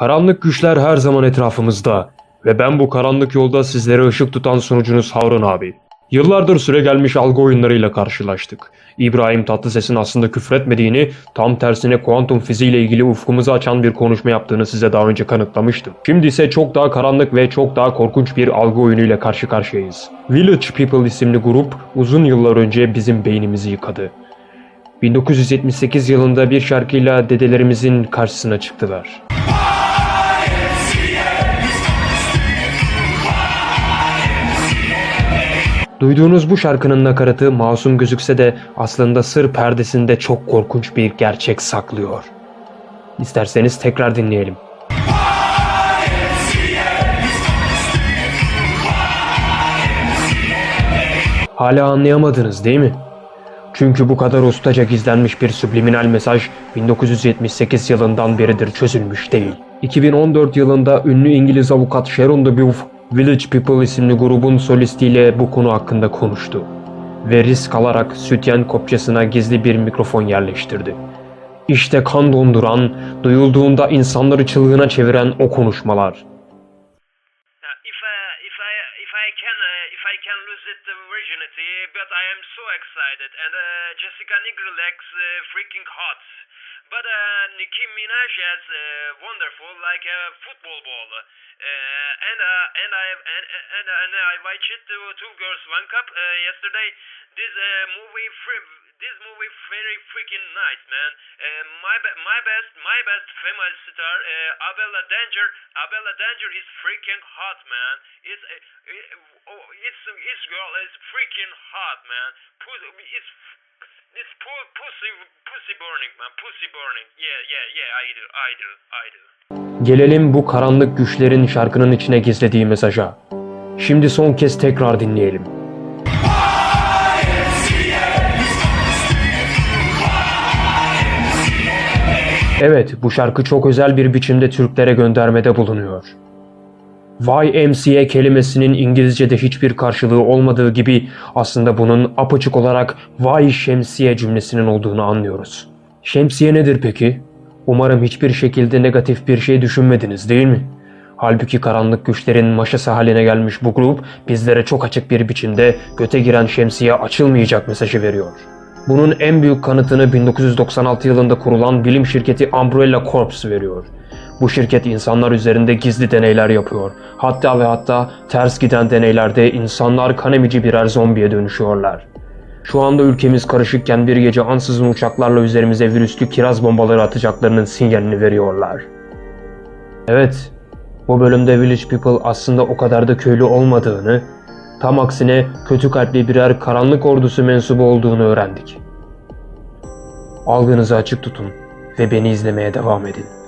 Karanlık güçler her zaman etrafımızda ve ben bu karanlık yolda sizlere ışık tutan sunucunuz Harun abi. Yıllardır süre gelmiş algı oyunlarıyla karşılaştık. İbrahim Tatlıses'in aslında küfretmediğini, tam tersine kuantum fiziği ile ilgili ufkumuzu açan bir konuşma yaptığını size daha önce kanıtlamıştım. Şimdi ise çok daha karanlık ve çok daha korkunç bir algı oyunuyla karşı karşıyayız. Village People isimli grup uzun yıllar önce bizim beynimizi yıkadı. 1978 yılında bir şarkıyla dedelerimizin karşısına çıktılar. Duyduğunuz bu şarkının nakaratı masum gözükse de aslında sır perdesinde çok korkunç bir gerçek saklıyor. İsterseniz tekrar dinleyelim. Hala anlayamadınız değil mi? Çünkü bu kadar ustaca gizlenmiş bir subliminal mesaj 1978 yılından beridir çözülmüş değil. 2014 yılında ünlü İngiliz avukat Sharon DeBeouf, Village People isimli grubun solistiyle bu konu hakkında konuştu. Ve risk alarak sütyen kopçasına gizli bir mikrofon yerleştirdi. İşte kan donduran, duyulduğunda insanları çılgına çeviren o konuşmalar. Jessica Nigrelex uh, freaking hot. But uh, Nicki Minaj is uh, wonderful like a football ball. Uh, and uh, and I and and, and I watched two, two girls one cup uh, yesterday. This uh, movie fr- this movie very freaking nice man. Uh, my be- my best my best female star uh, Abella Danger. Abella Danger is freaking hot man. It's uh, it, oh, it's this girl is freaking hot man. Pussy, it's it's pu- pussy pussy burning man. Pussy burning. Yeah yeah yeah. I do I do I do. Gelelim bu karanlık güçlerin şarkının içine gizlediği mesaja. Şimdi son kez tekrar dinleyelim. Evet, bu şarkı çok özel bir biçimde Türklere göndermede bulunuyor. YMCA kelimesinin İngilizce'de hiçbir karşılığı olmadığı gibi aslında bunun apaçık olarak Vay Şemsiye cümlesinin olduğunu anlıyoruz. Şemsiye nedir peki? Umarım hiçbir şekilde negatif bir şey düşünmediniz değil mi? Halbuki karanlık güçlerin maşası haline gelmiş bu grup bizlere çok açık bir biçimde göte giren şemsiye açılmayacak mesajı veriyor. Bunun en büyük kanıtını 1996 yılında kurulan bilim şirketi Umbrella Corps veriyor. Bu şirket insanlar üzerinde gizli deneyler yapıyor. Hatta ve hatta ters giden deneylerde insanlar kan emici birer zombiye dönüşüyorlar. Şu anda ülkemiz karışıkken bir gece ansızın uçaklarla üzerimize virüslü kiraz bombaları atacaklarının sinyalini veriyorlar. Evet, bu bölümde Village People aslında o kadar da köylü olmadığını, tam aksine kötü kalpli birer karanlık ordusu mensubu olduğunu öğrendik. Algınızı açık tutun ve beni izlemeye devam edin.